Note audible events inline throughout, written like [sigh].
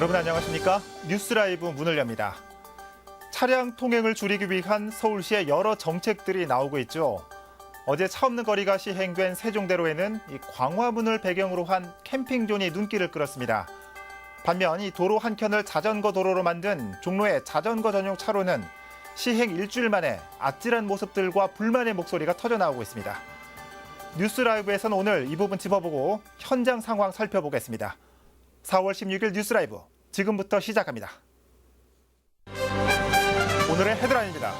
여러분 안녕하십니까? 뉴스라이브 문을 엽니다. 차량 통행을 줄이기 위한 서울시의 여러 정책들이 나오고 있죠. 어제 차 없는 거리가 시행된 세종대로에는 이 광화문을 배경으로 한 캠핑존이 눈길을 끌었습니다. 반면 이 도로 한 켠을 자전거 도로로 만든 종로의 자전거 전용 차로는 시행 일주일 만에 아찔한 모습들과 불만의 목소리가 터져 나오고 있습니다. 뉴스라이브에서는 오늘 이 부분 짚어보고 현장 상황 살펴보겠습니다. 4월 16일 뉴스라이브 지금부터 시작합니다. 오늘의 헤드라인입니다.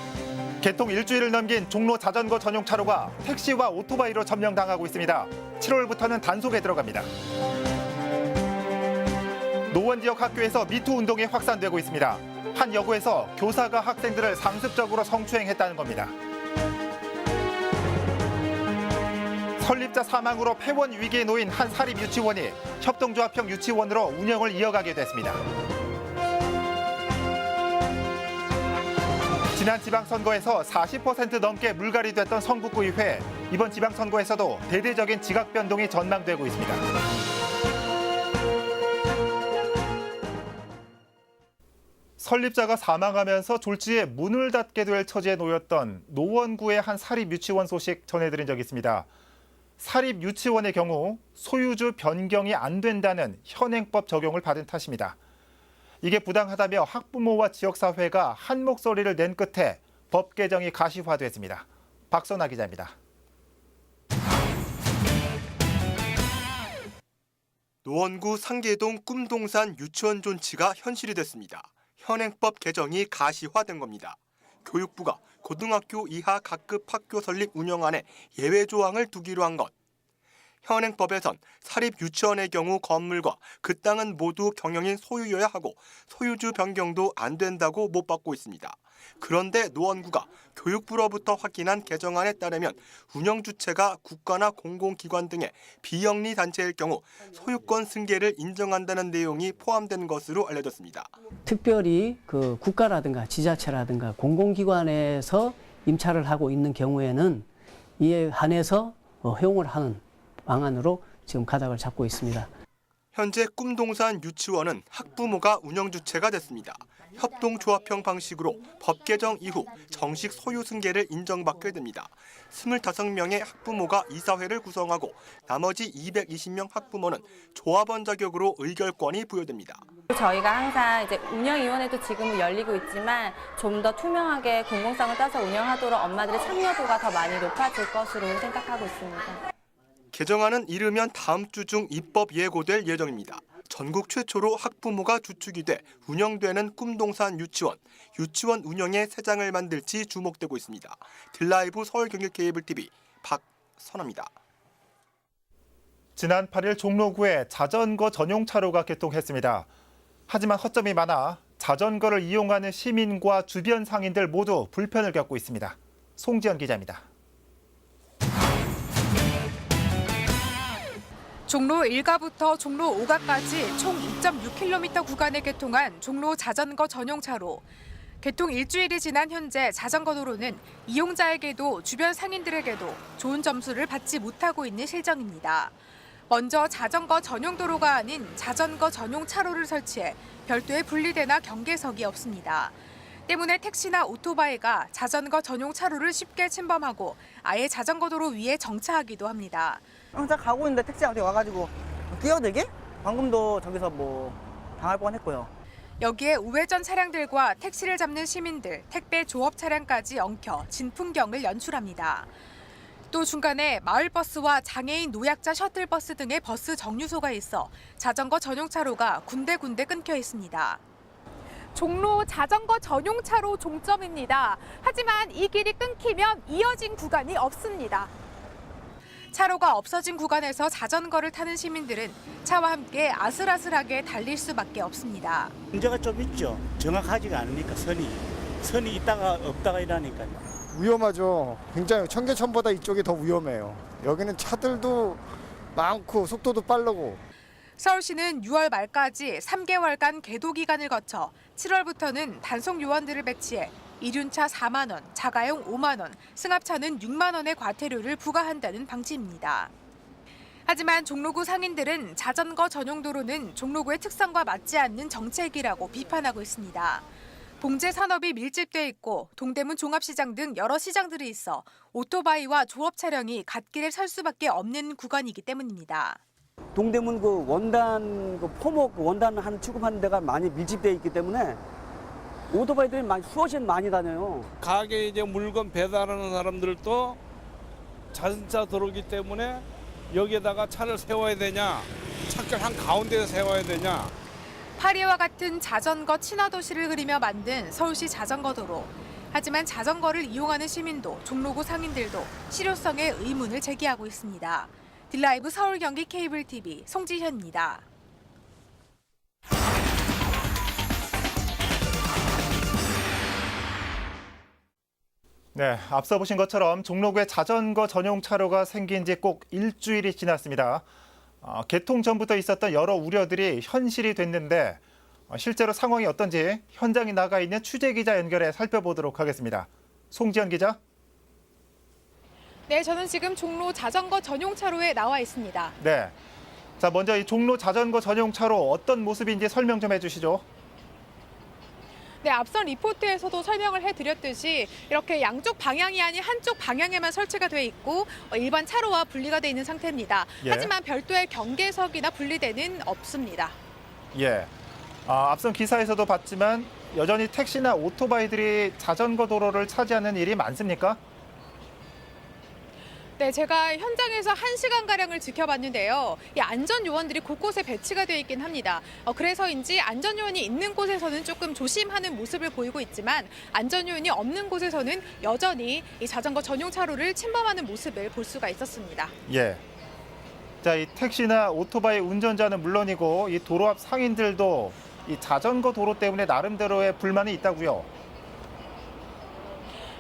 개통 일주일을 넘긴 종로 자전거 전용 차로가 택시와 오토바이로 점령당하고 있습니다. 7월부터는 단속에 들어갑니다. 노원 지역 학교에서 미투 운동이 확산되고 있습니다. 한 여고에서 교사가 학생들을 상습적으로 성추행했다는 겁니다. 설립자 사망으로 폐원 위기에 놓인 한 사립 유치원이 협동조합형 유치원으로 운영을 이어가게 됐습니다. 지난 지방선거에서 40% 넘게 물갈이 됐던 성북구의회 이번 지방선거에서도 대대적인 지각 변동이 전망되고 있습니다. 설립자가 사망하면서 졸지에 문을 닫게 될 처지에 놓였던 노원구의 한 사립 유치원 소식 전해드린 적이 있습니다. 사립 유치원의 경우 소유주 변경이 안 된다는 현행법 적용을 받은 탓입니다. 이게 부당하다며 학부모와 지역사회가 한 목소리를 낸 끝에 법 개정이 가시화됐습니다. 박선아 기자입니다. 노원구 상계동 꿈동산 유치원 존치가 현실이 됐습니다. 현행법 개정이 가시화된 겁니다. 교육부가 고등학교 이하 각급 학교 설립 운영안에 예외 조항을 두기로 한 것. 현행법에선 사립 유치원의 경우 건물과 그 땅은 모두 경영인 소유여야 하고 소유주 변경도 안 된다고 못 받고 있습니다. 그런데 노원구가 교육부로부터 확인한 개정안에 따르면 운영 주체가 국가나 공공기관 등의 비영리 단체일 경우 소유권 승계를 인정한다는 내용이 포함된 것으로 알려졌습니다. 특별히 그 국가라든가 지자체라든가 공공기관에서 임차를 하고 있는 경우에는 이에 한해서 어, 허용을 하는 방안으로 지금 가닥을 잡고 있습니다. 현재 꿈동산 유치원은 학부모가 운영 주체가 됐습니다. 협동조합형 방식으로 법 개정 이후 정식 소유 승계를 인정받게 됩니다. 25명의 학부모가 이사회를 구성하고 나머지 220명 학부모는 조합원 자격으로 의결권이 부여됩니다. 저희가 항상 이제 운영위원회도 지금은 열리고 있지만 좀 더 투명하게 공공성을 따서 운영하도록 엄마들의 참여도가 더 많이 높아질 것으로 생각하고 있습니다. 개정안은 이르면 다음 주 중 입법 예고될 예정입니다. 전국 최초로 학부모가 주축이 돼 운영되는 꿈동산 유치원, 유치원 운영의 새 장을 만들지 주목되고 있습니다. 딜라이브 서울경기 케이블 TV 박선아입니다. 지난 8일 종로구에 자전거 전용 차로가 개통했습니다. 하지만 허점이 많아 자전거를 이용하는 시민과 주변 상인들 모두 불편을 겪고 있습니다. 송지연 기자입니다. 종로 1가부터 종로 5가까지 총 2.6km 구간에 개통한 종로 자전거 전용 차로. 개통 일주일이 지난 현재 자전거 도로는 이용자에게도 주변 상인들에게도 좋은 점수를 받지 못하고 있는 실정입니다. 먼저 자전거 전용 도로가 아닌 자전거 전용 차로를 설치해 별도의 분리대나 경계석이 없습니다. 때문에 택시나 오토바이가 자전거 전용 차로를 쉽게 침범하고 아예 자전거 도로 위에 정차하기도 합니다. 항상 가고 있는데 택시한테 와가지고 끼어들게? 방금도 저기서 뭐 당할 뻔했고요. 여기에 우회전 차량들과 택시를 잡는 시민들, 택배 조업 차량까지 엉켜 진풍경을 연출합니다. 또 중간에 마을버스와 장애인 노약자 셔틀버스 등의 버스 정류소가 있어 자전거 전용 차로가 군데군데 끊겨 있습니다. 종로 자전거 전용 차로 종점입니다. 하지만 이 길이 끊기면 이어진 구간이 없습니다. 차로가 없어진 구간에서 자전거를 타는 시민들은 차와 함께 아슬아슬하게 달릴 수밖에 없습니다. 문제가 좀 있죠. 정확하지가 않으니까 선이 선이 있다가 없다가 이러니까요. 위험하죠. 굉장히 청계천보다 이쪽이 더 위험해요. 여기는 차들도 많고 속도도 빠르고 서울시는 6월 말까지 3개월간 계도 기간을 거쳐 7월부터는 단속 요원들을 배치해 이륜차 4만 원, 자가용 5만 원, 승합차는 6만 원의 과태료를 부과한다는 방침입니다. 하지만 종로구 상인들은 자전거 전용 도로는 종로구의 특성과 맞지 않는 정책이라고 비판하고 있습니다. 봉제 산업이 밀집돼 있고 동대문 종합시장 등 여러 시장들이 있어 오토바이와 조업 차량이 갓길에 설 수밖에 없는 구간이기 때문입니다. 동대문 그 원단 그 포목 그 원단 한 취급하는 데가 많이 밀집되어 있기 때문에 오토바이들이 많이 수없이 많이 다녀요. 가게 이제 물건 배달하는 사람들도 자동차 도로기 때문에 여기에다가 차를 세워야 되냐, 차길 한 가운데에 세워야 되냐, 파리와 같은 자전거 친화 도시를 그리며 만든 서울시 자전거 도로. 하지만 자전거를 이용하는 시민도 종로구 상인들도 실효성에 의문을 제기하고 있습니다. 딜라이브 서울 경기 케이블 TV 송지현입니다. 네, 앞서 보신 것처럼 종로구에 자전거 전용 차로가 생긴 지 꼭 일주일이 지났습니다. 어, 개통 전부터 있었던 여러 우려들이 현실이 됐는데 어, 실제로 상황이 어떤지 현장에 나가 있는 취재 기자 연결해 살펴보도록 하겠습니다. 송지현 기자. 네, 저는 지금 종로 자전거 전용 차로에 나와 있습니다. 네. 자, 먼저 이 종로 자전거 전용 차로 어떤 모습인지 설명 좀 해주시죠. 네, 앞선 리포트에서도 설명을 해드렸듯이 이렇게 양쪽 방향이 아닌 한쪽 방향에만 설치가 돼 있고 어, 일반 차로와 분리가 돼 있는 상태입니다. 예. 하지만 별도의 경계석이나 분리대는 없습니다. 예. 아, 앞선 기사에서도 봤지만 여전히 택시나 오토바이들이 자전거 도로를 차지하는 일이 많습니까? 네, 제가 현장에서 한시간 가량을 지켜봤는데요. 이 안전 요원들이 곳곳에 배치가 되어 있긴 합니다. 어, 그래서인지 안전 요원이 있는 곳에서는 조금 조심하는 모습을 보이고 있지만 안전 요원이 없는 곳에서는 여전히 이 자전거 전용 차로를 침범하는 모습을 볼 수가 있었습니다. 예. 자, 이 택시나 오토바이 운전자는 물론이고 이 도로 앞 상인들도 이 자전거 도로 때문에 나름대로의 불만이 있다고요.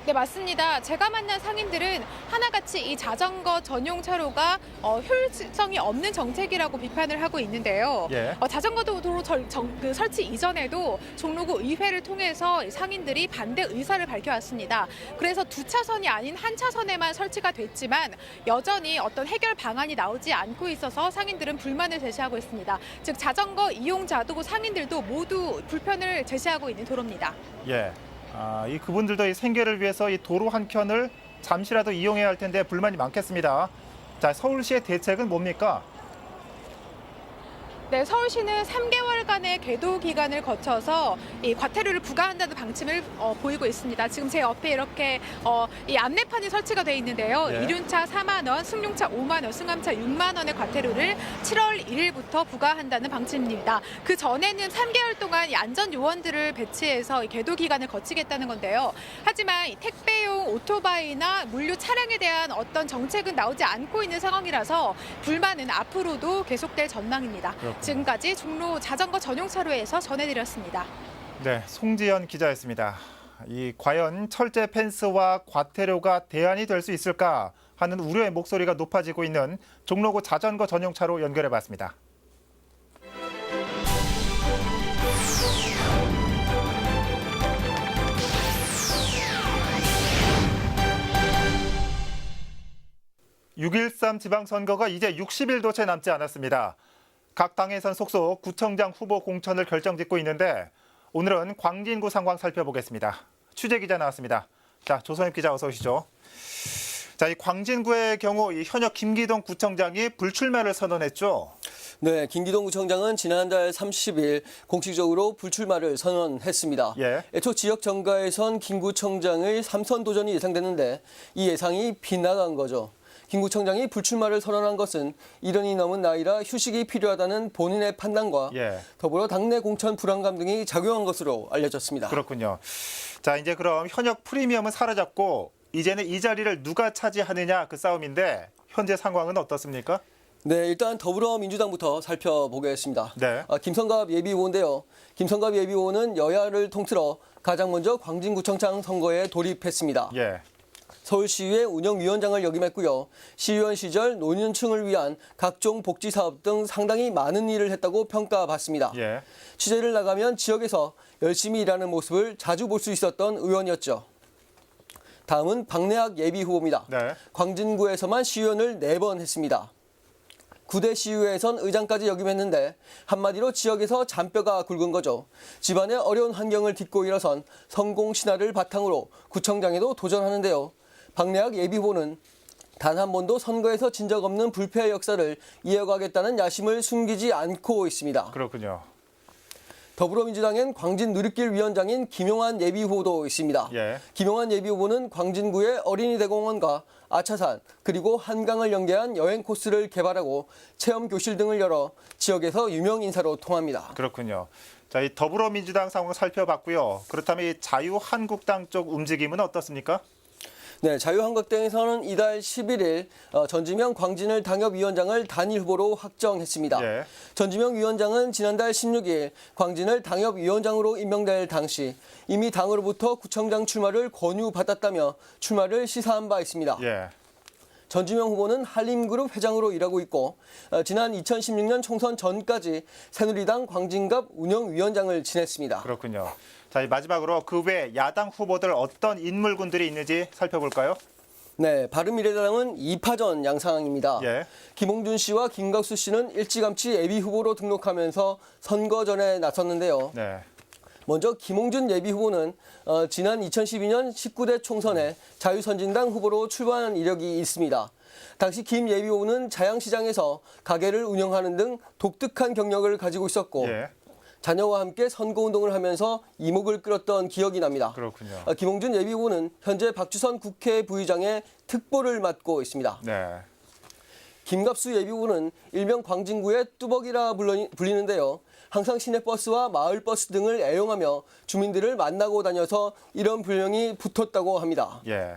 네, 맞습니다. 제가 만난 상인들은 하나같이 이 자전거 전용 차로가 어, 효율성이 없는 정책이라고 비판을 하고 있는데요. 예. 어, 자전거 도로 절- 정- 그 설치 이전에도 종로구 의회를 통해서 이 상인들이 반대 의사를 밝혀왔습니다. 그래서 두 차선이 아닌 한 차선에만 설치가 됐지만 여전히 어떤 해결 방안이 나오지 않고 있어서 상인들은 불만을 제시하고 있습니다. 즉 자전거 이용자도 상인들도 모두 불편을 제시하고 있는 도로입니다. 예. 아, 이 그분들도 이 생계를 위해서 이 도로 한 켠을 잠시라도 이용해야 할 텐데 불만이 많겠습니다. 자, 서울시의 대책은 뭡니까? 네, 서울시는 3개월간의 계도 기간을 거쳐서 이 과태료를 부과한다는 방침을 어, 보이고 있습니다. 지금 제 옆에 이렇게 어, 이 안내판이 설치가 돼 있는데요. 네. 이륜차 4만 원, 승용차 5만 원, 승합차 6만 원의 과태료를 7월 1일부터 부과한다는 방침입니다. 그 전에는 3개월 동안 이 안전 요원들을 배치해서 이 계도 기간을 거치겠다는 건데요. 하지만 이 택배용 오토바이나 물류 차량에 대한 어떤 정책은 나오지 않고 있는 상황이라서 불만은 앞으로도 계속될 전망입니다. 그렇군요. 지금까지 종로 자전거 전용 차로에서 전해드렸습니다. 네, 송지연 기자였습니다. 이 과연 철제 펜스와 과태료가 대안이 될 수 있을까 하는 우려의 목소리가 높아지고 있는 종로구 자전거 전용 차로 연결해 봤습니다. (6.13) 지방선거가 이제 60일도 채 남지 않았습니다. 각 당에선 속속 구청장 후보 공천을 결정짓고 있는데 오늘은 광진구 상황 살펴보겠습니다. 취재 기자 나왔습니다. 자, 조선엽 기자 어서 오시죠. 자, 이 광진구의 경우 이 현역 김기동 구청장이 불출마를 선언했죠. 네, 김기동 구청장은 지난달 30일 공식적으로 불출마를 선언했습니다. 예. 애초 지역 정가에선 김 구청장의 삼선 도전이 예상됐는데 이 예상이 빗나간 거죠. 김 구청장이 불출마를 선언한 것은 이른이 넘은 나이라 휴식이 필요하다는 본인의 판단과 예. 더불어 당내 공천 불안감 등이 작용한 것으로 알려졌습니다. 그렇군요. 자, 이제 그럼 현역 프리미엄은 사라졌고 이제는 이 자리를 누가 차지하느냐 그 싸움인데 현재 상황은 어떻습니까? 네, 일단 더불어민주당부터 살펴보겠습니다. 네. 아, 김성갑 예비후보인데요. 김성갑 예비후보는 여야를 통틀어 가장 먼저 광진구청장 선거에 돌입했습니다. 예. 서울시의회 운영위원장을 역임했고요. 시의원 시절 노년층을 위한 각종 복지 사업 등 상당히 많은 일을 했다고 평가받습니다. 예. 취재를 나가면 지역에서 열심히 일하는 모습을 자주 볼 수 있었던 의원이었죠. 다음은 박내학 예비 후보입니다. 네. 광진구에서만 시의원을 네 번 했습니다. 구대 시의회에선 의장까지 역임했는데 한마디로 지역에서 잔뼈가 굵은 거죠. 집안의 어려운 환경을 딛고 일어선 성공 신화를 바탕으로 구청장에도 도전하는데요. 박래학 예비후보는 단 한 번도 선거에서 진 적 없는 불패의 역사를 이어가겠다는 야심을 숨기지 않고 있습니다. 그렇군요. 더불어민주당엔 광진 누리길 위원장인 김용환 예비후보도 있습니다. 예. 김용환 예비후보는 광진구의 어린이 대공원과 아차산 그리고 한강을 연계한 여행 코스를 개발하고 체험 교실 등을 열어 지역에서 유명 인사로 통합니다. 그렇군요. 자, 이 더불어민주당 상황 살펴봤고요. 그렇다면 이 자유한국당 쪽 움직임은 어떻습니까? 네, 자유한국당에서는 이달 11일 어, 전지명 광진을 당협위원장을 단일 후보로 확정했습니다. 예. 전지명 위원장은 지난달 16일 광진을 당협위원장으로 임명될 당시 이미 당으로부터 구청장 출마를 권유받았다며 출마를 시사한 바 있습니다. 예. 전지명 후보는 한림그룹 회장으로 일하고 있고 어, 지난 2016년 총선 전까지 새누리당 광진갑 운영위원장을 지냈습니다. 그렇군요. 자, 이 마지막으로 그 외 야당 후보들 어떤 인물군들이 있는지 살펴볼까요? 네, 바른미래당은 2파전 양상입니다. 예. 김홍준 씨와 김각수 씨는 일찌감치 예비 후보로 등록하면서 선거전에 나섰는데요. 네. 먼저 김홍준 예비 후보는 어, 지난 2012년 19대 총선에 자유선진당 후보로 출마한 이력이 있습니다. 당시 김 예비 후보는 자양시장에서 가게를 운영하는 등 독특한 경력을 가지고 있었고 예. 자녀와 함께 선거운동을 하면서 이목을 끌었던 기억이 납니다. 그렇군요. 어, 김홍준 예비 후보는 현재 박주선 국회 부의장의 특보를 맡고 있습니다. 네. 김갑수 예비후보는 일명 광진구의 뚜벅이라 불리는데요. 항상 시내버스와 마을버스 등을 애용하며 주민들을 만나고 다녀서 이런 별명이 붙었다고 합니다. 예.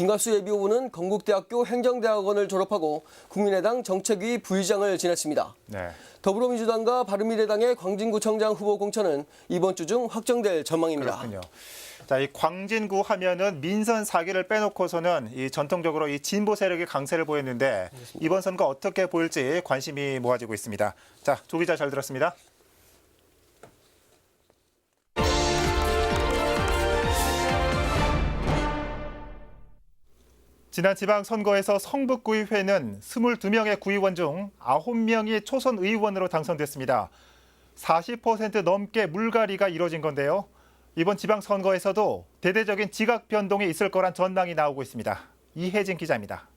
김갑수 예비후보는 건국대학교 행정대학원을 졸업하고 국민의당 정책위 부의장을 지냈습니다. 네. 더불어민주당과 바른미래당의 광진구청장 후보 공천은 이번 주 중 확정될 전망입니다. 그렇군요. 자, 이 광진구 하면은 민선 사기를 빼놓고서는 이 전통적으로 이 진보 세력의 강세를 보였는데 이번 선거 어떻게 보일지 관심이 모아지고 있습니다. 자, 조 기자 잘 들었습니다. 지난 지방선거에서 성북구의회는 22명의 구의원 중 9명이 초선 의원으로 당선됐습니다. 40% 넘게 물갈이가 이뤄진 건데요. 이번 지방선거에서도 대대적인 지각 변동이 있을 거란 전망이 나오고 있습니다. 이혜진 기자입니다.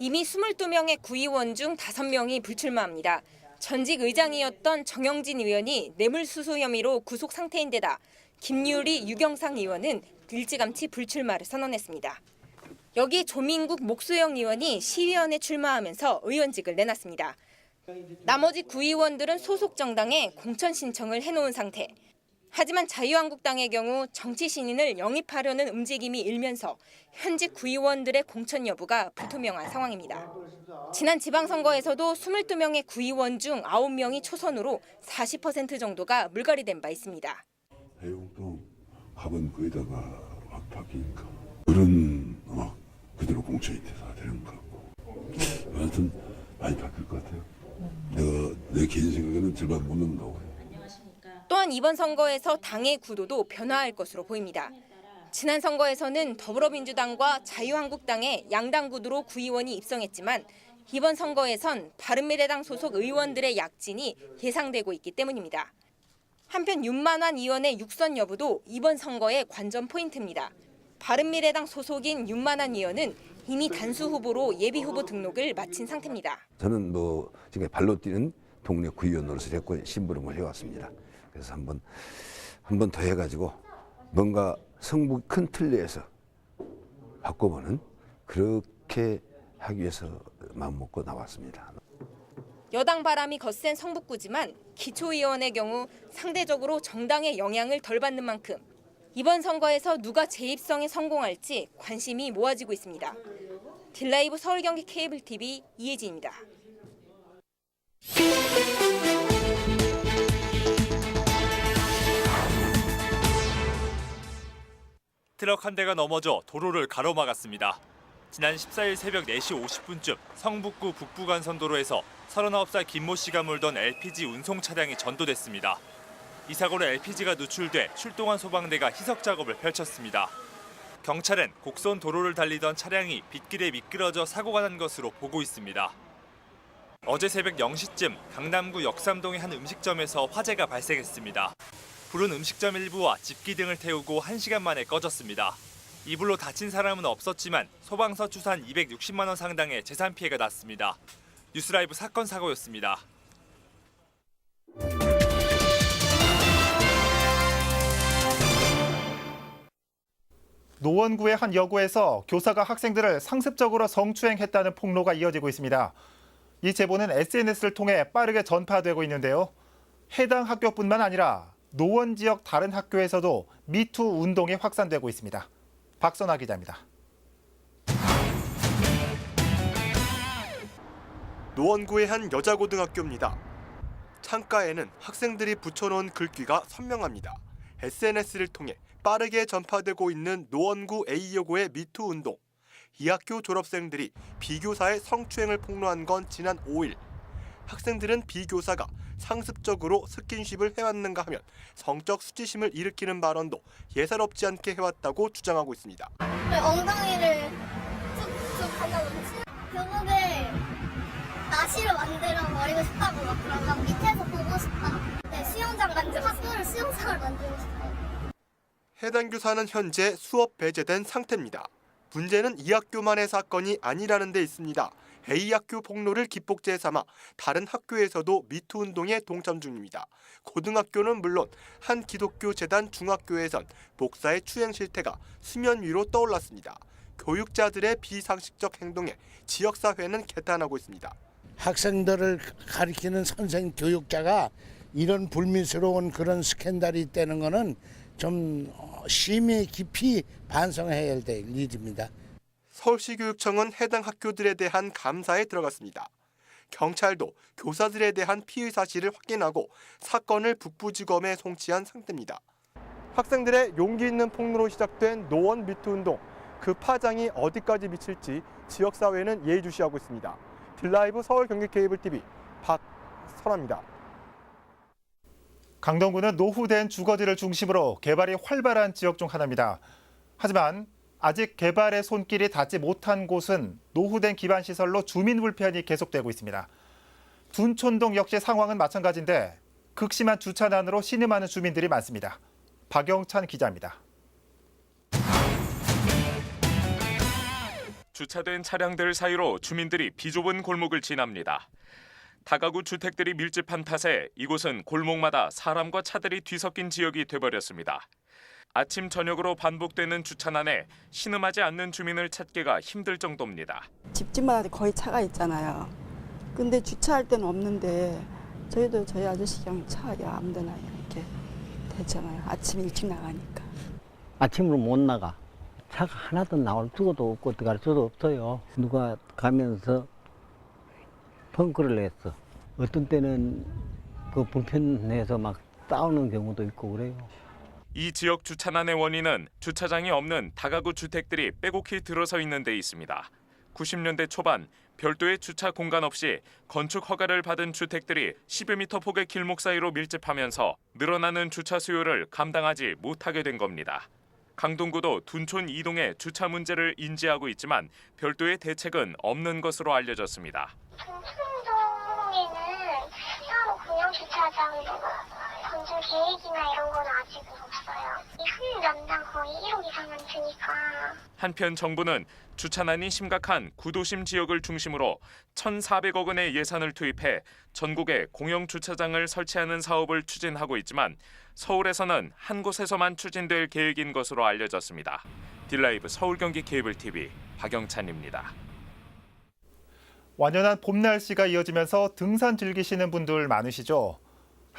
이미 22명의 구의원 중 5명이 불출마합니다. 전직 의장이었던 정영진 의원이 뇌물수수 혐의로 구속 상태인 데다 김유리, 유경상 의원은 일찌감치 불출마를 선언했습니다. 여기 조민국, 목수영 의원이 시의원에 출마하면서 의원직을 내놨습니다. 나머지 구의원들은 소속 정당에 공천 신청을 해놓은 상태. 하지만 자유한국당의 경우 정치 신인을 영입하려는 움직임이 일면서 현직 구의원들의 공천 여부가 불투명한 상황입니다. 지난 지방선거에서도 22명의 구의원 중 9명이 초선으로 40% 정도가 물갈이된 바 있습니다. 해용도 합은 거기다가 확 바뀌니까 그런 어, 그대로 공천이 돼서 되는 것 같고 하여튼 많이 바뀔 것 같아요. 내가 내 개인 생각에는 절반 못 넘는다고 해요. 또한 이번 선거에서 당의 구도도 변화할 것으로 보입니다. 지난 선거에서는 더불어민주당과 자유한국당의 양당 구도로 구의원이 입성했지만 이번 선거에선 바른미래당 소속 의원들의 약진이 예상되고 있기 때문입니다. 한편 윤만환 의원의 육선 여부도 이번 선거의 관전 포인트입니다. 바른미래당 소속인 윤만환 의원은 이미 단수 후보로 예비 후보 등록을 마친 상태입니다. 저는 뭐 지금 발로 뛰는 동네 구의원으로서 자꾸 심부름을 해왔습니다. 그래서 한번 한번 더 해가지고 뭔가 성북 큰 틀 내에서 바꿔보는 그렇게 하기 위해서 마음 먹고 나왔습니다. 여당 바람이 거센 성북구지만 기초의원의 경우 상대적으로 정당의 영향을 덜 받는 만큼 이번 선거에서 누가 재입성에 성공할지 관심이 모아지고 있습니다. 딜라이브 서울경기 케이블 TV 이혜진입니다. 트럭 한 대가 넘어져 도로를 가로막았습니다. 지난 14일 새벽 4시 50분쯤 성북구 북부간선도로에서 39살 김모 씨가 몰던 LPG 운송 차량이 전도됐습니다. 이 사고로 LPG가 누출돼 출동한 소방대가 희석 작업을 펼쳤습니다. 경찰은 곡선 도로를 달리던 차량이 빗길에 미끄러져 사고가 난 것으로 보고 있습니다. 어제 새벽 0시쯤 강남구 역삼동의 한 음식점에서 화재가 발생했습니다. 불은 음식점 일부와 집기 등을 태우고 1시간 만에 꺼졌습니다. 이불로 다친 사람은 없었지만 소방서 추산 260만 원 상당의 재산 피해가 났습니다. 뉴스라이브 사건 사고였습니다. 노원구의 한 여고에서 교사가 학생들을 상습적으로 성추행했다는 폭로가 이어지고 있습니다. 이 제보는 SNS를 통해 빠르게 전파되고 있는데요. 해당 학교뿐만 아니라 노원 지역 다른 학교에서도 미투 운동이 확산되고 있습니다. 박선아 기자입니다. 노원구의 한 여자 고등학교입니다. 창가에는 학생들이 붙여놓은 글귀가 선명합니다. SNS를 통해 빠르게 전파되고 있는 노원구 A여고의 미투 운동. 이 학교 졸업생들이 비교사의 성추행을 폭로한 건 지난 5일. 학생들은 비교사가 상습적으로 스킨십을 해왔는가 하면 성적 수치심을 일으키는 발언도 예사롭지 않게 해왔다고 주장하고 있습니다. 엉덩이를 툭툭 하다든지 교복을 나시로 만들어 버리고 싶다고 막 그런 거 밑에서 보고 싶다. 네, 수영장 만들고 학교를 수영장을 만들고 싶어요. 해당 교사는 현재 수업 배제된 상태입니다. 문제는 이 학교만의 사건이 아니라는 데 있습니다. A 학교 폭로를 기폭제 삼아 다른 학교에서도 미투 운동에 동참 중입니다. 고등학교는 물론 한 기독교 재단 중학교에선 목사의 추행 실태가 수면 위로 떠올랐습니다. 교육자들의 비상식적 행동에 지역사회는 개탄하고 있습니다. 학생들을 가리키는 선생 교육자가 이런 불미스러운 그런 스캔들이 있다는 거는 좀 어, 심히 깊이 반성해야 될 일입니다. 서울시 교육청은 해당 학교들에 대한 감사에 들어갔습니다. 경찰도 교사들에 대한 피의 사실을 확인하고 사건을 북부지검에 송치한 상태입니다. 학생들의 용기 있는 폭로로 시작된 노원 미투 운동 그 파장이 어디까지 미칠지 지역 사회는 예의주시하고 있습니다. 딜라이브 서울 경기 케이블 TV 박선아입니다. 강동구는 노후된 주거지를 중심으로 개발이 활발한 지역 중 하나입니다. 하지만 아직 개발의 손길이 닿지 못한 곳은 노후된 기반 시설로 주민 불편이 계속되고 있습니다. 둔촌동 역시 상황은 마찬가지인데 극심한 주차난으로 신음하는 주민들이 많습니다. 박영찬 기자입니다. 주차된 차량들 사이로 주민들이 비좁은 골목을 지납니다. 다가구 주택들이 밀집한 탓에 이곳은 골목마다 사람과 차들이 뒤섞인 지역이 돼버렸습니다. 아침 저녁으로 반복되는 주차난에 신음하지 않는 주민을 찾기가 힘들 정도입니다. 집집마다 거의 차가 있잖아요. 근데 주차할 데는 없는데 저희도 저희 아저씨랑 차야 아무데나 이렇게 되잖아요. 아침 일찍 나가니까. 아침으로 못 나가. 차가 하나도 나올 수도 없고 들어갈 수도 없어요. 누가 가면서 펑크를 냈어. 어떤 때는 그 불편해서 막 싸우는 경우도 있고 그래요. 이 지역 주차난의 원인은 주차장이 없는 다가구 주택들이 빼곡히 들어서 있는 데 있습니다. 90년대 초반 별도의 주차 공간 없이 건축 허가를 받은 주택들이 10여미터 폭의 길목 사이로 밀집하면서 늘어나는 주차 수요를 감당하지 못하게 된 겁니다. 강동구도 둔촌 이동의 주차 문제를 인지하고 있지만 별도의 대책은 없는 것으로 알려졌습니다. 둔촌동에는 따로 공영 주차장 건축 계획이나 이런 건 아직은 없어요. 한 년당 거의 1억 이상은 드니까 한편 정부는 주차난이 심각한 구도심 지역을 중심으로 1,400억 원의 예산을 투입해 전국에 공영 주차장을 설치하는 사업을 추진하고 있지만 서울에서는 한 곳에서만 추진될 계획인 것으로 알려졌습니다. 딜라이브 서울 경기 케이블 TV 박영찬입니다. 완연한 봄 날씨가 이어지면서 등산 즐기시는 분들 많으시죠.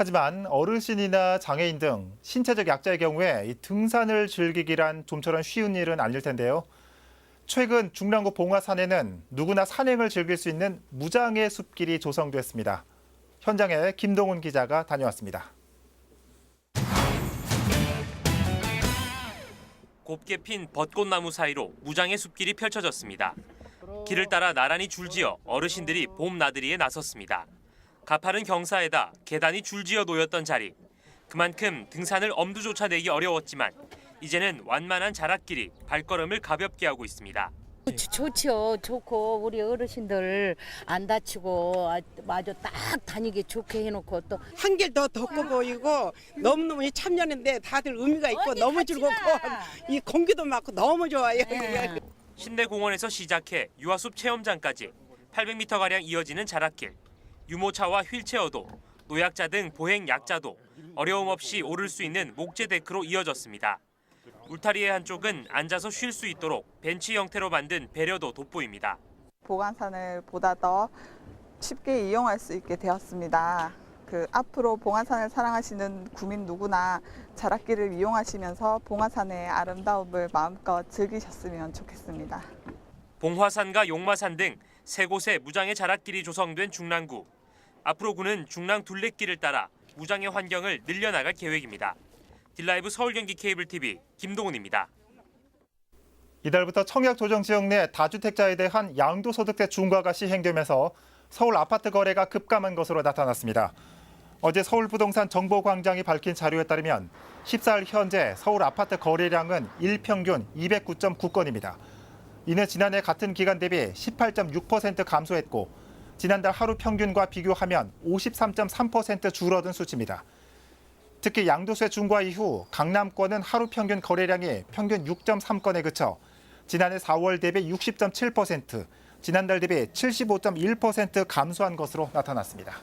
하지만 어르신이나 장애인 등 신체적 약자의 경우에 이 등산을 즐기기란 좀처럼 쉬운 일은 아닐 텐데요. 최근 중랑구 봉화산에는 누구나 산행을 즐길 수 있는 무장의 숲길이 조성됐습니다. 현장에 김동훈 기자가 다녀왔습니다. 곱게 핀 벚꽃나무 사이로 무장의 숲길이 펼쳐졌습니다. 길을 따라 나란히 줄지어 어르신들이 봄 나들이에 나섰습니다. 가파른 경사에다 계단이 줄지어 놓였던 자리. 그만큼 등산을 엄두조차 내기 어려웠지만 이제는 완만한 자락길이 발걸음을 가볍게 하고 있습니다. 좋죠. 좋고 우리 어르신들 안 다치고 아, 마저 딱 다니기 좋게 해놓고 또 한길 더 덥고 보이고 너무너무 참견인데 다들 의미가 있고 너무 즐겁고 이 공기도 맑고 너무 좋아요. [laughs] 신대공원에서 시작해 유아숲 체험장까지 800m가량 이어지는 자락길, 유모차와 휠체어도, 노약자 등 보행 약자도 어려움 없이 오를 수 있는 목재 데크로 이어졌습니다. 울타리의 한쪽은 앉아서 쉴 수 있도록 벤치 형태로 만든 배려도 돋보입니다. 보관산을 보다 더 쉽게 이용할 수 있게 되었습니다. 그 앞으로 봉화산을 사랑하시는 구민 누구나 자락길을 이용하시면서 봉화산의 아름다움을 마음껏 즐기셨으면 좋겠습니다. 봉화산과 용마산 등 세 곳의 무장의 자락길이 조성된 중랑구. 앞으로 구는 중랑 둘레길을 따라 무장의 환경을 늘려나갈 계획입니다. 딜라이브 서울 경기 케이블 TV 김동훈입니다. 이달부터 청약 조정 지역 내 다주택자에 대한 양도소득세 중과가 시행되면서 서울 아파트 거래가 급감한 것으로 나타났습니다. 어제 서울부동산 정보광장이 밝힌 자료에 따르면 14일 현재 서울 아파트 거래량은 일평균 209.9건입니다. 이는 지난해 같은 기간 대비 18.6% 감소했고 지난달 하루 평균과 비교하면 53.3% 줄어든 수치입니다. 특히 양도세 중과 이후 강남권은 하루 평균 거래량이 평균 6.3건에 그쳐 지난해 4월 대비 60.7%, 지난달 대비 75.1% 감소한 것으로 나타났습니다.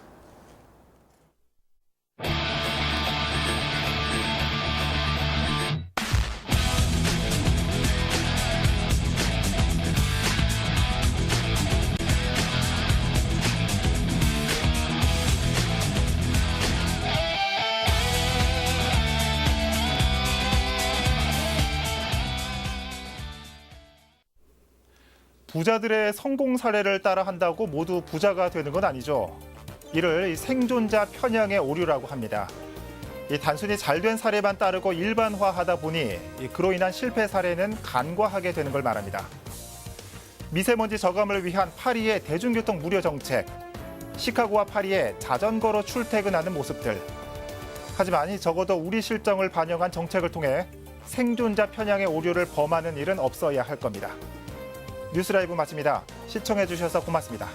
부자들의 성공 사례를 따라한다고 모두 부자가 되는 건 아니죠. 이를 생존자 편향의 오류라고 합니다. 이 단순히 잘 된 사례만 따르고 일반화하다 보니 이 그로 인한 실패 사례는 간과하게 되는 걸 말합니다. 미세먼지 저감을 위한 파리의 대중교통 무료 정책, 시카고와 파리에 자전거로 출퇴근하는 모습들. 하지만 이 적어도 우리 실정을 반영한 정책을 통해 생존자 편향의 오류를 범하는 일은 없어야 할 겁니다. 뉴스라이브 마칩니다. 시청해 주셔서 고맙습니다.